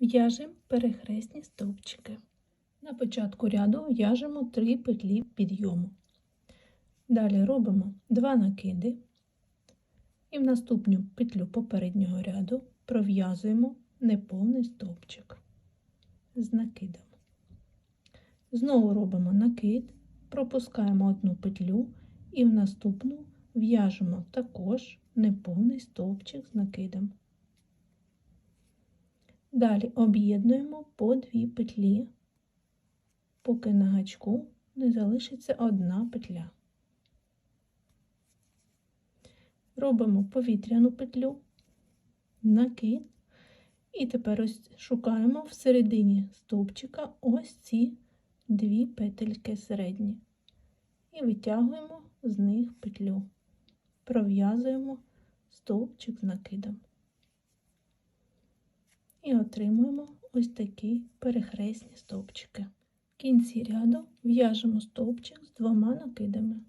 В'яжемо перехресні стовпчики. На початку ряду в'яжемо 3 петлі підйому. Далі робимо 2 накиди і в наступну петлю попереднього ряду пров'язуємо неповний стовпчик з накидом. Знову робимо накид, пропускаємо одну петлю і в наступну в'яжемо також неповний стовпчик з накидом. Далі об'єднуємо по дві петлі, поки на гачку не залишиться одна петля. Робимо повітряну петлю, накид, і тепер ось шукаємо в середині стовпчика ось ці дві петельки середні і витягуємо з них петлю, пров'язуємо стовпчик з накидом. І отримуємо ось такі перехресні стовпчики. В кінці ряду в'яжемо стовпчик з двома накидами.